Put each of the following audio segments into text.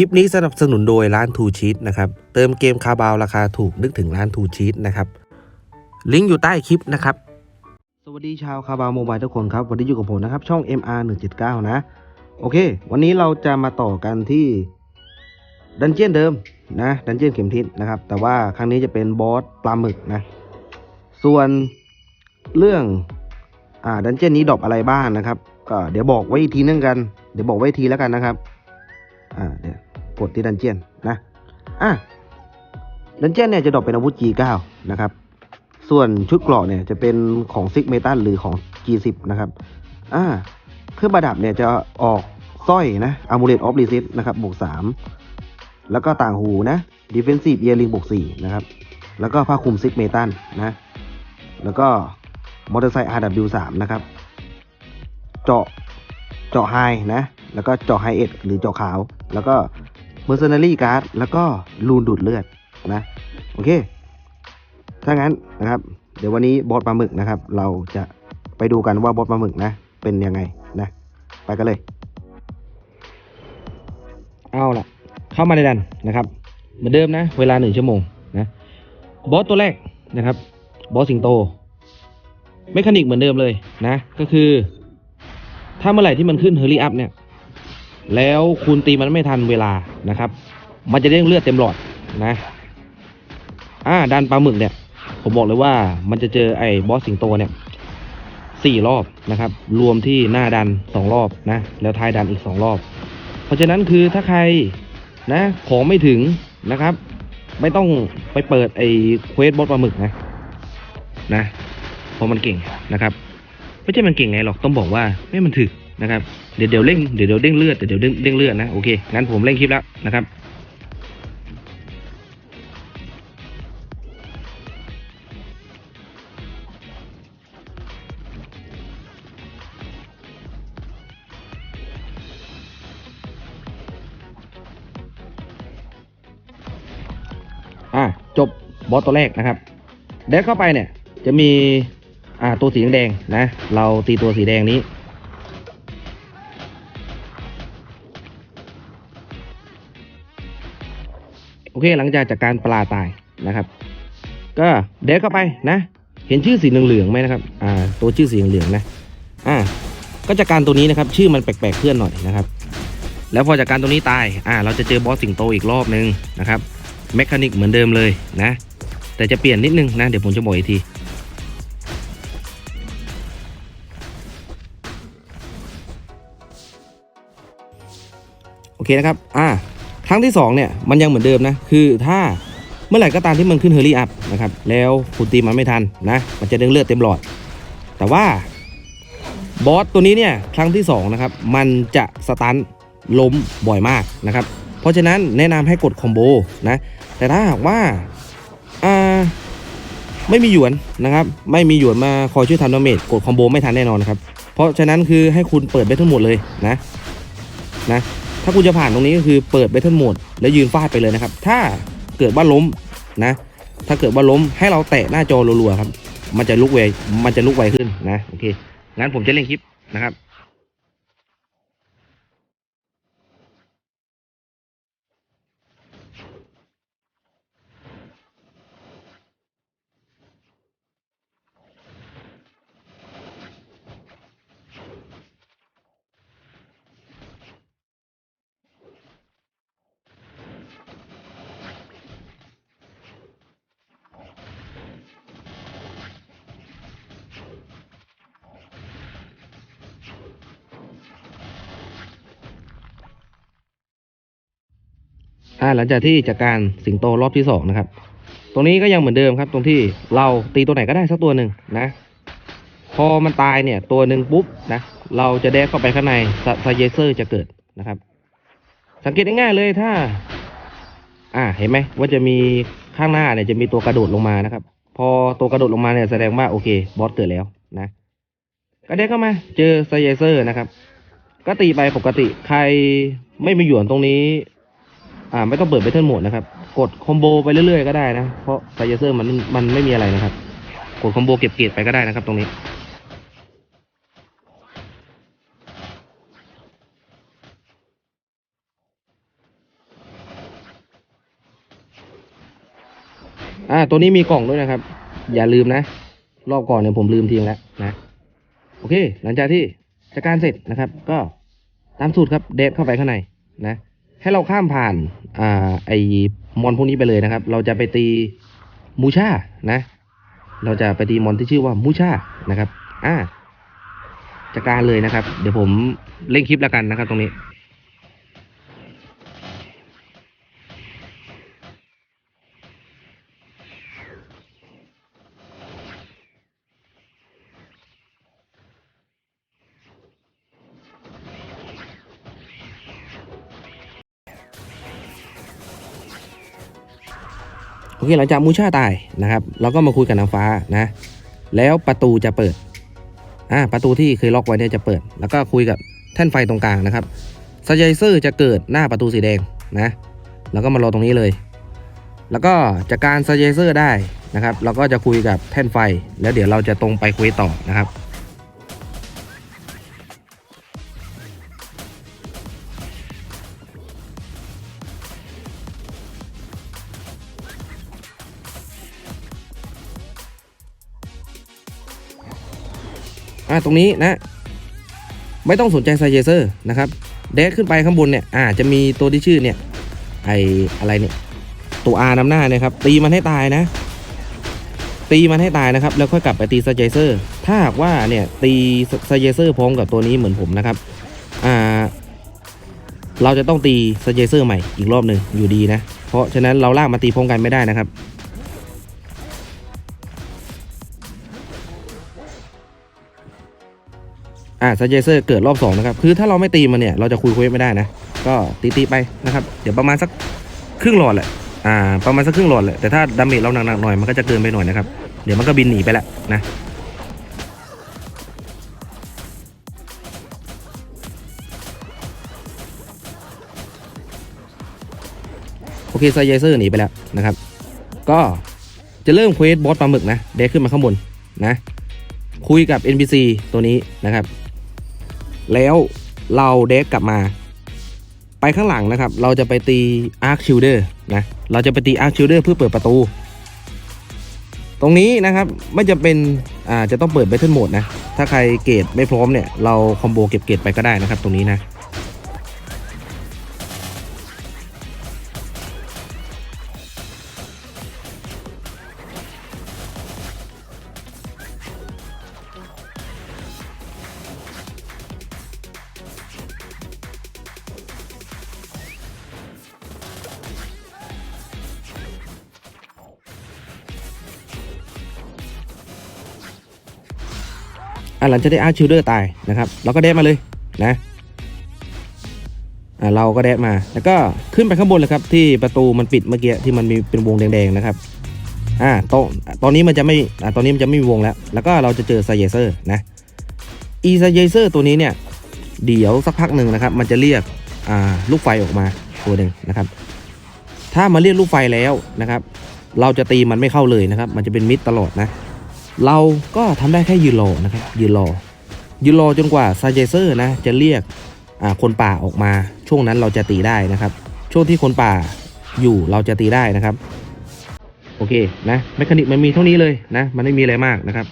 คลิปนี้สนับสนุนโดยร้านทูชีตนะครับเติมเกมคาบาวราคาถูกนึกถึงร้านทูชีตนะครับลิงก์อยู่ใต้คลิปนะครับ สวัสดีชาวคาบาวโมบายทุกคนครับ วันนี้อยู่กับผมนะครับ ช่อง MR 179 นะ โอเค วันนี้เราจะมาต่อกันที่ดันเจียนเดิมนะดันเจียนเข็มทิศนะครับ แต่ว่าครั้งนี้จะเป็นบอสปลาหมึกนะ ส่วนเรื่องอ่าดันเจียนนี้ดรอปอะไรบ้างนะครับ ก็เดี๋ยวบอกไว้อีกทีนึงกัน เดี๋ยวบอกไว้ทีแล้วกันนะครับ อ่าเดี๋ยว กดที่ดันเจียนนะอะดันเจียนเนี่ยจะดรอปเป็นอาวุธ G9 นะครับ ส่วนชุดเกราะเนี่ยจะเป็นของซิกเมตันหรือของ G10 นะครับอ่าเครื่องประดับเนี่ยจะออกสร้อยนะอามูเลตออฟรีซิตนะครับบวก3แล้วก็ต่างหูนะดิเฟนซีฟเอียริงบวก4นะครับ แล้วก็ผ้าคลุมซิกเมตันนะ แล้วก็มอเตอร์ไซค์ RW3 นะครับ เจาะเจาะไฮนะ แล้วก็เจาะไฮเอ็ดหรือเจาะขาว แล้วก็ เมอร์เซนารี่การ์แล้วก็ลูนดูดเลือดนะ โอเค ถ้างั้นนะครับ เดี๋ยววันนี้บอสปลาหมึกนะครับ เราจะไปดูกันว่าบอสปลาหมึกนะ เป็นยังไงนะ ไปกันเลย เอาล่ะ เข้ามาในดันนะครับ เหมือนเดิมนะ เวลาหนึ่งชั่วโมงนะ บอสตัวแรกนะครับ บอสสิงโตเมคานิกเหมือนเดิมเลยนะ ก็คือ ถ้าเมื่อไหร่ที่มันขึ้นเฮอรี่อัพเนี่ย แล้วคุณตีมันไม่ทันเวลานะครับ มันจะเด้งเลือดเต็มหลอดนะอ่าดันปลาหมึกเนี่ย ผมบอกเลยว่ามันจะเจอไอ้บอสสิงโตเนี่ยสี่รอบนะครับ รวมที่หน้าดันสองรอบนะ แล้วท้ายดันอีกสองรอบ เพราะฉะนั้นคือถ้าใครนะของไม่ถึงนะครับ ไม่ต้องไปเปิดไอ้เควสบอสปลาหมึกนะนะเพราะมันเก่งนะครับ ไม่ใช่มันเก่งไงหรอกต้องบอกว่าไม่มันถึก นะครับเดี๋ยวเดี๋ยวเร่งเดี๋ยวเดี๋ยวเด้งเลือดเดี๋ยวเดี๋ยวเด้งเด้งเลือดนะโอเคงั้นผมเร่งคลิปแล้วนะครับอะจบบอสตัวแรกนะครับเดินเข้าไปเนี่ยจะมีอ่าตัวสีแดงนะ เราตีตัวสีแดงนี้ เคหลังจากจากการปลาตายนะครับ ก็เดินเข้าไปนะ เห็นชื่อสีเหลืองๆไหมนะครับอ่าตัวชื่อสีเหลืองๆนะอ่าก็จากการตัวนี้นะครับ ชื่อมันแปลกๆเพื่อนหน่อยนะครับ แล้วพอจากการตัวนี้ตายอ่าเราจะเจอบอสสิงโตอีกรอบนึงนะครับเมคานิกเหมือนเดิมเลยนะ แต่จะเปลี่ยนนิดนึงนะเดี๋ยวผมจะบอกอีกทีโอเคนะครับ อ่า ครั้งที่2เนี่ยมันยังเหมือนเดิมนะ คือถ้าเมื่อไหร่ก็ตามที่มันขึ้นเฮอร์รี่อัพนะครับ แล้วคุณตีมันไม่ทันนะ มันจะเด้งเลือดเต็มหลอด แต่ว่าบอสตัวนี้เนี่ยครั้งที่2นะครับ มันจะสตันล้มบ่อยมากนะครับ เพราะฉะนั้นแนะนำให้กดคอมโบนะ แต่ถ้าหากว่าอ่าไม่มีหยวนนะครับ ไม่มีหยวนมาคอยช่วยทำดาเมจกดคอมโบไม่ทันแน่นอนนครับ เพราะฉะนั้นคือให้คุณเปิดเบทเทิลโหมดเลยนะนะ ถ้าคุณจะผ่านตรงนี้ก็คือเปิดเบทเทิลโหมดแล้วยืนฟาดไปเลยนะครับ ถ้าเกิดว่าล้มนะ ถ้าเกิดว่าล้มให้เราแตะหน้าจอรัวๆครับ มันจะลุกไวมันจะลุกไวขึ้นนะ โอเค งั้นผมจะเล่นคลิปนะครับ อ่าหลังจากที่จากการสิงโตรอบที่สองนะครับ ตรงนี้ก็ยังเหมือนเดิมครับ ตรงที่เราตีตัวไหนก็ได้สักตัวหนึ่งนะ พอมันตายเนี่ยตัวหนึ่งปุ๊บนะ เราจะแดกเข้าไปข้างในซาเยเซอร์จะเกิดนะครับ สังเกตง่ายๆเลยถ้า อ่าเห็นไหมว่าจะมีข้างหน้าเนี่ยจะมีตัวกระโดดลงมานะครับ พอตัวกระโดดลงมาเนี่ยแสดงว่าโอเคบอสเกิดแล้วนะ ก็แดกเข้ามา เจอซาเยเซอร์นะครับ ก็ตีไปปกติใครไม่มีหยวนตรงนี้ อ่าไม่ต้องเปิดเบทเทิลโหมดนะครับ กดคอมโบไปเรื่อยๆก็ได้นะ เพราะไฟเซอร์มันมันไม่มีอะไรนะครับ กดคอมโบเก็บเกรดไปก็ได้นะครับ ตรงนี้อ่า ตัวนี้มีกล่องด้วยนะครับ อย่าลืมนะ รอบก่อนเนี่ยผมลืมทิ้งแล้วนะ โอเค หลังจากที่จัดการเสร็จนะครับ ก็ตามสูตรครับ เดบเข้าไปข้างในนะ ให้เราข้ามผ่านอ่าไอมอนพวกนี้ไปเลยนะครับ เราจะไปตีมูชานะ เราจะไปตีมอนที่ชื่อว่ามูชานะครับ อ่าจัดการเลยนะครับ เดี๋ยวผมเล่นคลิปแล้วกันนะครับ ตรงนี้ โอเคหลังจากมูชาตายนะครับ เราก็มาคุยกับนางฟ้านะ แล้วประตูจะเปิดอ่าประตูที่เคยล็อกไว้เนี่ยจะเปิด แล้วก็คุยกับแท่นไฟตรงกลางนะครับสไยเซอร์จะเกิดหน้าประตูสีแดงนะแล้วก็มารอตรงนี้เลย แล้วก็จากการสไยเซอร์ได้นะครับ เราก็จะคุยกับแท่นไฟ แล้วเดี๋ยวเราจะตรงไปคุยต่อนะครับ อ่าตรงนี้นะ ไม่ต้องสนใจไซเยเซอร์นะครับเดกขึ้นไปข้างบนเนี่ยอ่าจะมีตัวที่ชื่อเนี่ยไออะไรเนี่ยตัว R นำหน้าเนี่ยครับ ตีมันให้ตายนะ ตีมันให้ตายนะครับ แล้วค่อยกลับไปตีไซเยเซอร์ ถ้าหากว่าเนี่ยตีไซเยเซอร์พร้อมกับตัวนี้เหมือนผมนะครับอ่าเราจะต้องตีไซเยเซอร์ใหม่อีกรอบหนึ่งอยู่ดีนะเพราะฉะนั้นเราลากมาตีพร้อมกันไม่ได้นะครับ อ่าซัเจเซอร์เกิดรอบสองนะครับ คือถ้าเราไม่ตีมันเนี่ย เราจะคุยคุยไม่ได้นะ ก็ตีตีไปนะครับ เดี๋ยวประมาณสักครึ่งหลอดแหละ อ่า ประมาณสักครึ่งหลอดแหละ แต่ถ้าดาเมจเราหนักๆหน่อย มันก็จะเกินไปหน่อยนะครับ เดี๋ยวมันก็บินหนีไปแล้วนะโอเคซัเจเซอร์หนีไปแล้วนะครับ ก็จะเริ่มเควสบอสปลาหมึกนะ เดกขึ้นมาข้างบนนะ คุยกับ NPC ตัวนี้นะครับ แล้วเราเด็กกลับมา ไปข้างหลังนะครับ เราจะไปตี Arc Shielder นะเราจะไปตี Arc Shielder เพื่อเปิดประตู ตรงนี้นะครับไม่จะเป็นอ่าจะต้องเปิดเบทเทิลโหมดนะ ถ้าใครเกรดไม่พร้อมเนี่ย เราคอมโบเก็บเกรดไปก็ได้นะครับ ตรงนี้นะ หลังจากได้อาร์ชิลเดอร์ตายนะครับเราก็เดดมาเลยนะอะเราก็เดดมา แล้วก็ขึ้นไปข้างบนเลยครับ ที่ประตูมันปิดเมื่อกี้ที่มันมีเป็นวงแดงๆนะครับอ่าตอนตอนนี้มันจะไม่อ่าตอนนี้มันจะไม่มีวงแล้ว แล้วก็เราจะเจอไซเยเซอร์นะอีไซเยเซอร์ตัวนี้เนี่ยเดี๋ยวสักพักหนึ่งนะครับ มันจะเรียกอ่าลูกไฟออกมาตัวหนึ่งนะครับ ถ้ามาเรียกลูกไฟแล้วนะครับ เราจะตีมันไม่เข้าเลยนะครับ มันจะเป็นมิดตลอดนะ เราก็ทำได้แค่ยืนรอนะครับยืนรอยืนรอจนกว่าซาเจเซอร์นะจะเรียกคนป่าออกมา ช่วงนั้นเราจะตีได้นะครับ ช่วงที่คนป่าอยู่เราจะตีได้นะครับ โอเคนะแมคานิกมันมีเท่านี้เลยนะ มันไม่มีอะไรมากนะครับ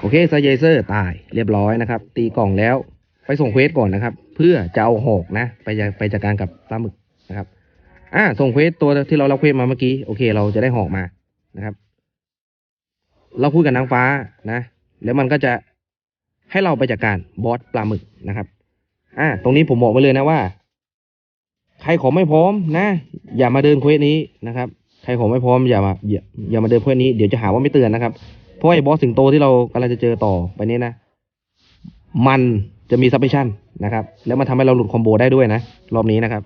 โอเคไซเยเซอร์ตายเรียบร้อยนะครับ ตีกล่องแล้วไปส่งเควสก่อนนะครับ เพื่อจะเอาหอกนะ ไปจะไปจัดการกับปลาหมึกนะครับ อ่าส่งเควสตัวที่เรารับเควสมาเมื่อกี้โอเค เราจะได้หอกมานะครับ เราคุยกับนางฟ้านะ แล้วมันก็จะให้เราไปจัดการบอสปลาหมึกนะครับ อ่า ตรงนี้ผมบอกไว้เลยนะว่า ใครของไม่พร้อมนะ อย่ามาเดินเควสนี้นะครับ ใครของไม่พร้อมอย่ามาอย่ามาเดินเควสนี้เดี๋ยวจะหาว่าไม่เตือนนะครับ เพราะไอ้บอสสิงโตที่เรากำลังจะเจอต่อไปนี้นะ มันจะมีซับมิชันนะครับ แล้วมันทำให้เราหลุดคอมโบได้ด้วยนะ รอบนี้นะครับ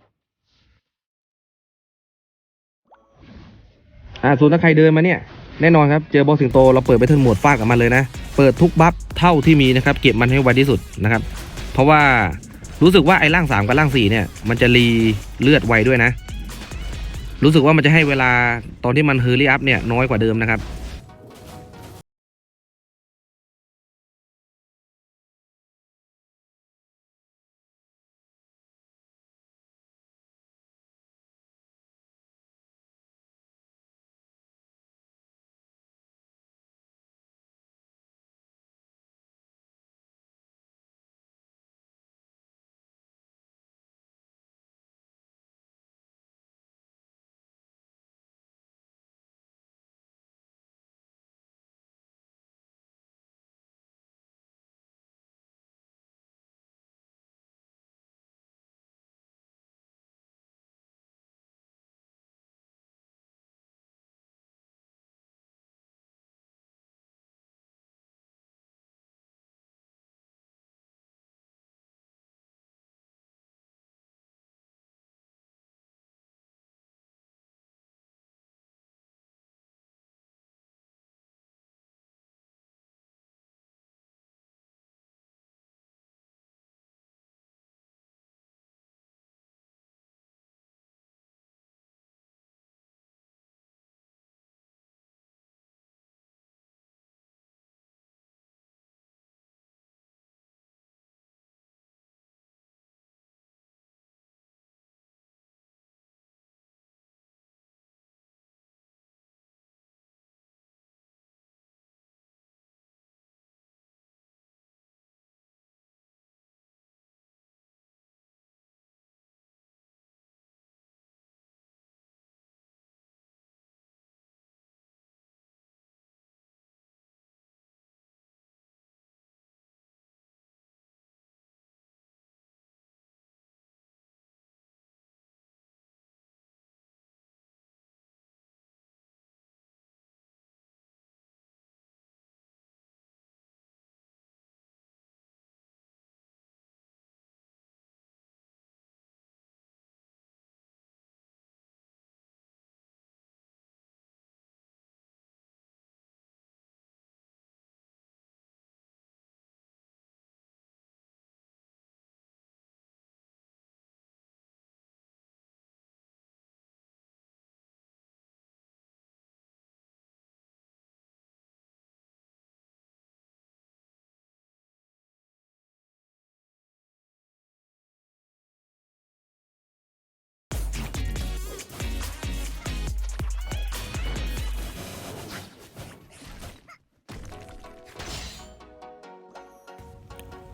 อ่าส่วนถ้าใครเดินมาเนี่ย แน่นอนครับ เจอบอสสิงโตเราเปิดไปเทิร์นโหมดฟาดกับมันเลยนะ เปิดทุกบัฟเท่าที่มีนะครับ เก็บมันให้ไวที่สุดนะครับ เพราะว่ารู้สึกว่าไอ้ร่างสามกับร่างสี่เนี่ย มันจะรีเลือดไวด้วยนะ รู้สึกว่ามันจะให้เวลาตอนที่มันเฮอร์รี่อัพเนี่ยน้อยกว่าเดิมนะครับ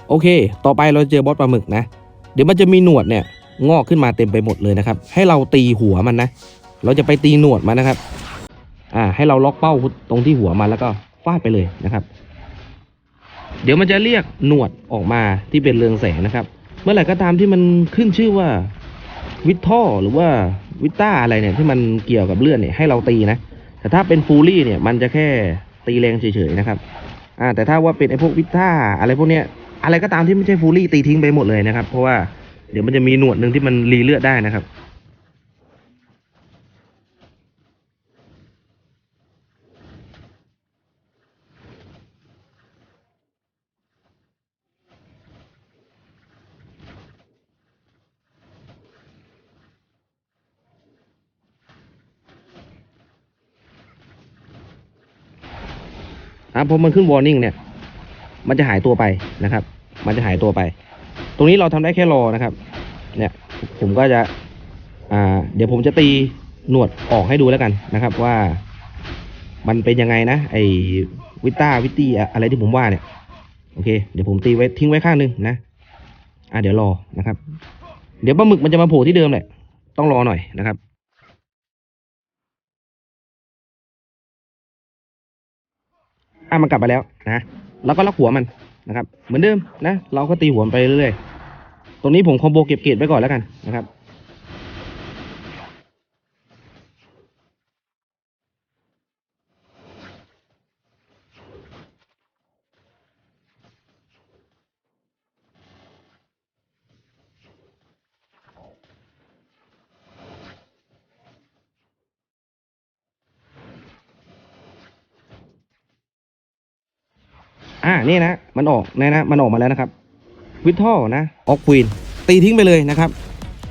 โอเค ต่อไปเราเจอบอสปลาหมึกนะ เดี๋ยวมันจะมีหนวดเนี่ยงอกขึ้นมาเต็มไปหมดเลยนะครับ ให้เราตีหัวมันนะ เราจะไปตีหนวดมันนะครับ อ่า ให้เราล็อกเป้าตรงที่หัวมันแล้วก็ฟาดไปเลยนะครับ เดี๋ยวมันจะเรียกหนวดออกมาที่เป็นเรืองแสงนะครับ เมื่อไหร่ก็ตามที่มันขึ้นชื่อว่าวิทท่อหรือว่าวิต้าอะไรเนี่ยที่มันเกี่ยวกับเลือดเนี่ยให้เราตีนะ แต่ถ้าเป็นฟูลี่เนี่ยมันจะแค่ตีแรงเฉยๆนะครับ อ่า แต่ถ้าว่าเป็นไอ้พวกวิต้าอะไรพวกเนี้ย อะไรก็ตามที่ไม่ใช่ฟูลี่ตีทิ้งไปหมดเลยนะครับ เพราะว่าเดี๋ยวมันจะมีหนวดหนึ่งที่มันรีเลือดได้นะครับอะพอมันขึ้น warning เนี่ย มันจะหายตัวไปนะครับ มันจะหายตัวไป ตรงนี้เราทำได้แค่รอนะครับ เนี่ย ผมก็จะอ่าเดี๋ยวผมจะตีหนวดออกให้ดูแล้วกันนะครับ ว่ามันเป็นยังไงนะไอวิต้าวิตี้อะไรที่ผมว่าเนี่ยโอเคเดี๋ยวผมตีไว้ทิ้งไว้ข้างหนึงนะอะเดี๋ยวรอนะครับ เดี๋ยวปลาหมึกมันจะมาโผล่ที่เดิมแหละ ต้องรอหน่อยนะครับอะมันกลับมาแล้วนะแล้วก็ล็อกหัวมัน นะครับ เหมือนเดิมนะ เราก็ตีหัวไปเรื่อยๆ ตรงนี้ผมคอมโบเก็บเกรดไว้ก่อนแล้วกันนะครับ อ่านี่นะ มันออกนะนะมันออกมาแล้วนะครับวิททอนะออกควีนตีทิ้งไปเลยนะครับ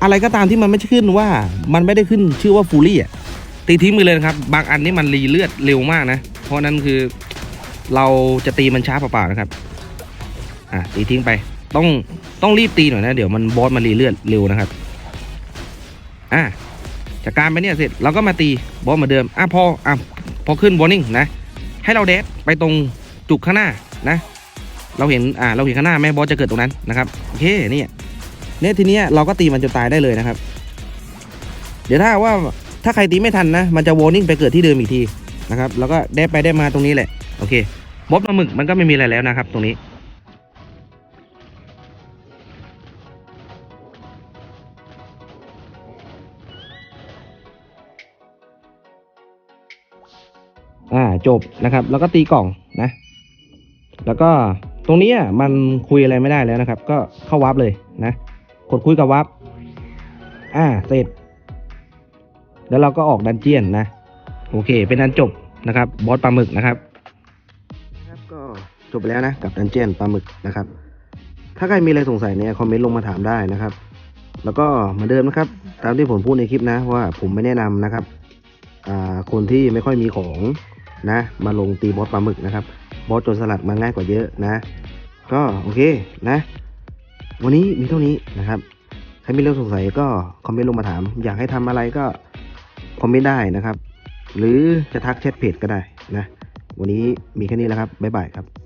อะไรก็ตามที่มันไม่ขึ้นว่ามันไม่ได้ขึ้นชื่อว่าฟูลี่อะตีทิ้งไปเลยนะครับ บางอันนี่มันรีเลือดเร็วมากนะ เพราะนั้นคือเราจะตีมันช้าเปล่าๆนะครับ อะตีทิ้งไป ต้องต้องรีบตีหน่อยนะ เดี๋ยวมันบอสมันรีเลือดเร็วนะครับ อะจากการไปเนี่ยเสร็จเราก็มาตีบอสเหมือนเดิม อะพออะพอขึ้นวอร์นิ่งนะ ให้เราเดสไปตรงจุกข้างหน้า นะ เราเห็นอ่าเราเห็นข้างหน้าแม่บอสจะเกิดตรงนั้นนะครับโอเคเนี่ยเนี่ยทีเนี้ยเราก็ตีมันจนตายได้เลยนะครับ เดี๋ยวถ้าว่าถ้าใครตีไม่ทันนะ มันจะวอร์นิ่งไปเกิดที่เดิมอีกทีนะครับ แล้วก็ได้ไปได้มาตรงนี้แหละ โอเคบอสปลาหมึกมันก็ไม่มีอะไรแล้วนะครับ ตรงนี้ อ่าจบนะครับ แล้วก็ตีกล่องนะ แล้วก็ตรงนี้มันคุยอะไรไม่ได้แล้วนะครับ ก็เข้าวับเลยนะ กดคุยกับวับอ่าเสร็จ แล้วเราก็ออกดันเจียนนะ โอเค เป็นอันจบนะครับ บอสปลาหมึกนะครับครับก็จบไปแล้วนะ กับดันเจียนปลาหมึกนะครับ ถ้าใครมีอะไรสงสัยเนี่ยคอมเมนต์ลงมาถามได้นะครับ แล้วก็เหมือนเดิมนะครับ ตามที่ผมพูดในคลิปนะ ว่าผมไม่แนะนำนะครับ อ่า คนที่ไม่ค่อยมีของนะ มาลงตีบอสปลาหมึกนะครับ บอสโจรสลัดมาง่ายกว่าเยอะนะ ก็โอเคนะ วันนี้มีเท่านี้นะครับใครมีเรื่องสงสัยก็คอมเมนต์ลงมาถาม อยากให้ทำอะไรก็คอมเมนต์ได้นะครับ หรือจะทักแชทเพจก็ได้นะ วันนี้มีแค่นี้แล้วครับบ๊ายบายครับ